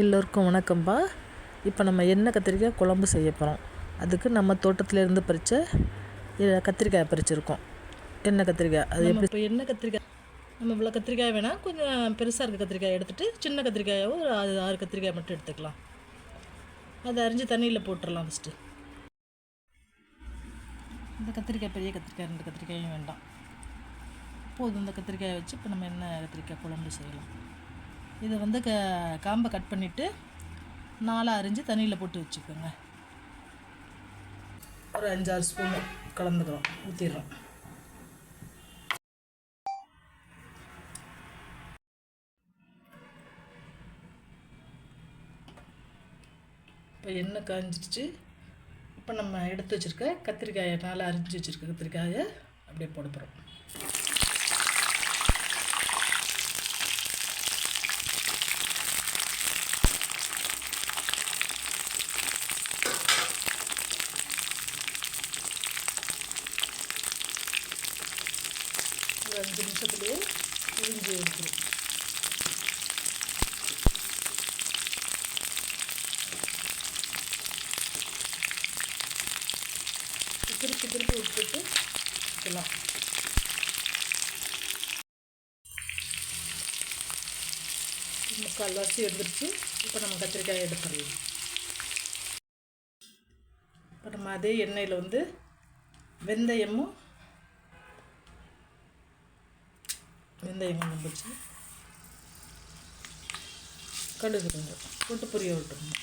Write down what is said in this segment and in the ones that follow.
எல்லோருக்கும் வணக்கம்ப்பா இப்போ நம்ம எண்ணெய் கத்திரிக்காய் குழம்பு செய்ய போகிறோம் அதுக்கு நம்ம தோட்டத்துலேருந்து பறித்த கத்திரிக்காய் பறிச்சிருக்கோம். எண்ணெய் கத்திரிக்காய்? அது எப்படி இப்போ எண்ணெய் கத்திரிக்காய்? நம்ம இவ்வளோ கத்திரிக்காய் வேணால் கொஞ்சம் பெருசாக இருக்க கத்திரிக்காய் எடுத்துகிட்டு சின்ன கத்திரிக்காயோ ஒரு ஆறு ஆறு கத்திரிக்காய் மட்டும் எடுத்துக்கலாம். அதை அரிஞ்சு தண்ணியில் போட்டுடலாம் ஃபஸ்ட்டு இந்த கத்திரிக்காய் பெரிய கத்திரிக்காய் ரெண்டு கத்திரிக்காயும் வேண்டாம். போதும் இந்த கத்திரிக்காயை வச்சு இப்போ நம்ம எண்ணெய் கத்திரிக்காய் குழம்பு செய்யலாம். இதை வந்து க காம்பை கட் பண்ணிவிட்டு நாலாக அரிஞ்சு தண்ணியில் போட்டு வச்சுக்கோங்க. ஒரு அஞ்சாறு ஸ்பூன் கலந்துக்கிறோம் ஊற்றிடுறோம் இப்போ எண்ணெய் காஞ்சிடுச்சு. இப்போ நம்ம எடுத்து வச்சுருக்க கத்திரிக்காயை நல்லா அரிஞ்சு வச்சுருக்க கத்திரிக்காயை அப்படியே போட போகிறோம் ஒரு அஞ்சு நிமிஷத்துலேயே உறிஞ்சி எடுத்துரும் திருப்பி திருப்பி விட்டுட்டு வைக்கலாம் முக்கால்வாசி எடுத்துருச்சு. இப்போ நம்ம கத்திரிக்காய் எடுத்துடலாம் இப்போ நம்ம அதே எண்ணெயில் வந்து வெந்தயமும் வெந்தயம் கொஞ்சம் போச்சு கடுகு கொஞ்சம் போட்டு பொரிய விட்டுருணும்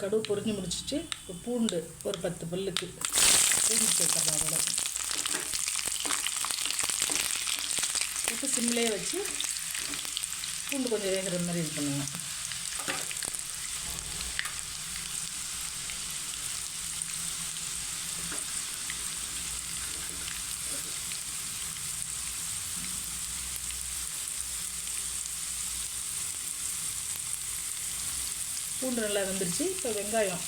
கடுகு பொரிஞ்சு முடிச்சிச்சு. இப்போ பூண்டு ஒரு பத்து பல்லுக்கு பூண்டு சேர்த்துறோம் அதோட. இப்போ சிம்லேயே வச்சு பூண்டு கொஞ்சம் வேகிற மாதிரி இது பண்ணுவேன் பூண்டு நல்லா வெந்துருச்சு. இப்போ வெங்காயம்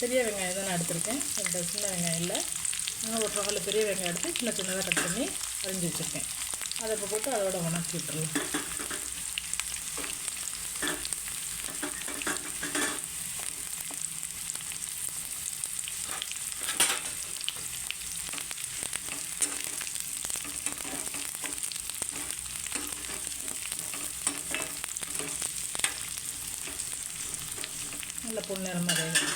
பெரிய வெங்காயம் தான் நான் எடுத்திருக்கேன். ரெண்டு சின்ன வெங்காயம் இல்லை. நான் ஒரு நாலு பெரிய வெங்காயம் எடுத்து சின்ன சின்னதாக கட் பண்ணி அரிஞ்சு வச்சுருக்கேன். அதை இப்போ போட்டு அதோட உணர்ச்சி விட்டுருலாம் நல்ல பொன்னிறமாக வேகும்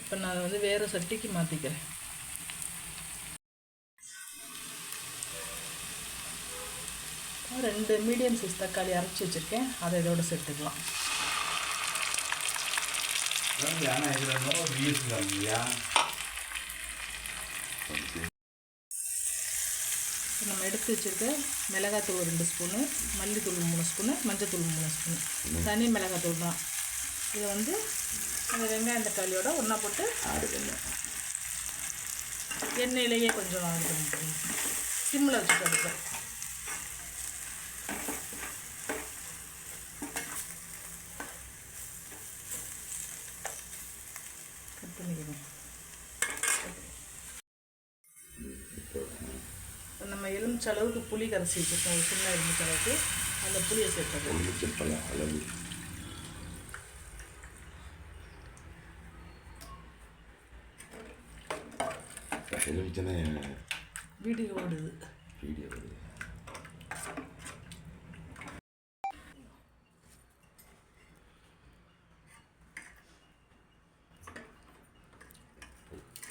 இப்போ நான் அதை வந்து வேறு சட்டிக்கு மாற்றிக்கிறேன் ரெண்டு மீடியம் சைஸ் தக்காளி அரைச்சி வச்சுருக்கேன். அதை இதோட சேர்த்துக்கலாம். ஆனால் இதில் நோ வியூஸ் இல்லையா நம்ம எடுத்து வச்சுருக்க மிளகாத்தூள் ரெண்டு ஸ்பூனு மல்லித்தூள் மூணு ஸ்பூனு மஞ்சத்தூள் மூணு ஸ்பூனு. தனி மிளகாத்தூள் தான். இதை வந்து அந்த வெங்காயம் தக்காளியோட ஒன்றா போட்டு ஆடு எண்ணெயிலேயே கொஞ்சம் இது பண்ணிக்கணும் சிம்மில் வச்சுட்டு அடுப்பை கட் பண்ணிக்கணும் இப்போ நம்ம எலுமிச்ச அளவுக்கு புளி கரைச்சி வச்சுருக்கோம். ஒரு சின்ன எலுமிச்ச அளவுக்கு அந்த புளியை சேர்த்துக்கணும் எலுமிச்சப்பழம் அளவு. எலுமிச்சனை வீடியோ ஓடுது. வீடியோ வருது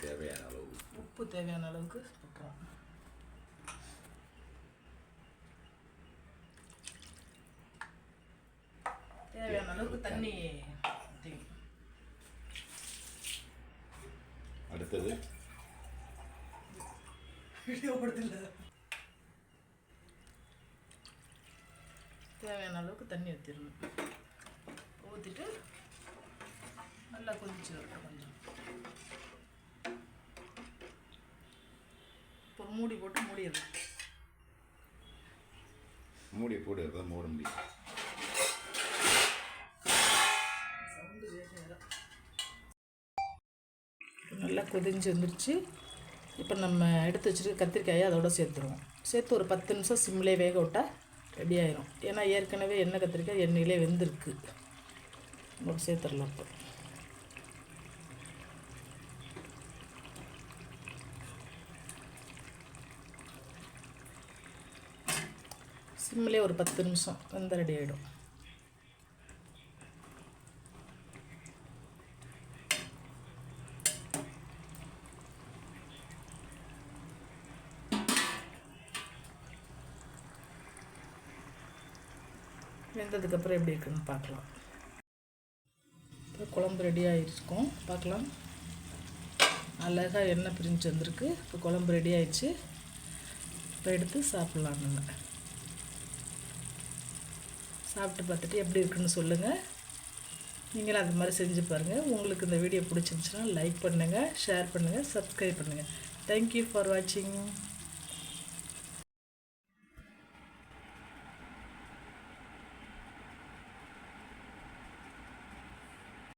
தேவையான அளவு. உப்பு தேவையான அளவுக்கு போட்டுறோம் தேவையான அளவுக்கு தண்ணி அடுத்தது. தேவையான அளவுக்கு தண்ணி ஊற்றிடணும் ஊற்றிட்டு நல்லா கொதிச்சு வரட்டும் கொஞ்சம். இப்போ மூடி போட்டு மூடிடணும் மூடி போடு அதான் மூட முடியும். நல்லா கொதிஞ்சு வந்துருச்சு. இப்போ நம்ம எடுத்து வச்சுருக்க கத்திரிக்காயை அதோட சேர்த்துருவோம். சேர்த்து ஒரு பத்து நிமிஷம் சிம்லே வேக விட்டால் ரெடி ஆயிரும். ஏன்னா ஏற்கனவே எண்ணெய் கத்திரிக்காய் எண்ணெயிலே வெந்திருக்கு. நம்ம சேர்த்துடலாம் இப்போ. சிம்மிலே ஒரு பத்து நிமிஷம் வெந்த ரெடி ஆகிடும் வெந்ததுக்கப்புறம் எப்படி இருக்குன்னு பார்க்கலாம். இப்போ குழம்பு ரெடி ஆகிருக்கும் பார்க்கலாம். அழகாக எண்ணெய் பிரிஞ்சு வந்திருக்கு. இப்போ குழம்பு ரெடி ஆயிடுச்சு. இப்போ எடுத்து சாப்பிட்லாம் நம்ம. சாப்பிட்டு பார்த்துட்டு எப்படி இருக்குன்னு சொல்லுங்கள் நீங்களும் அது மாதிரி செஞ்சு பாருங்கள் உங்களுக்கு இந்த வீடியோ பிடிச்சிருந்துச்சுன்னா லைக் பண்ணுங்கள் ஷேர் பண்ணுங்கள் சப்ஸ்கிரைப் பண்ணுங்கள் தேங்க்யூ ஃபார் வாட்சிங்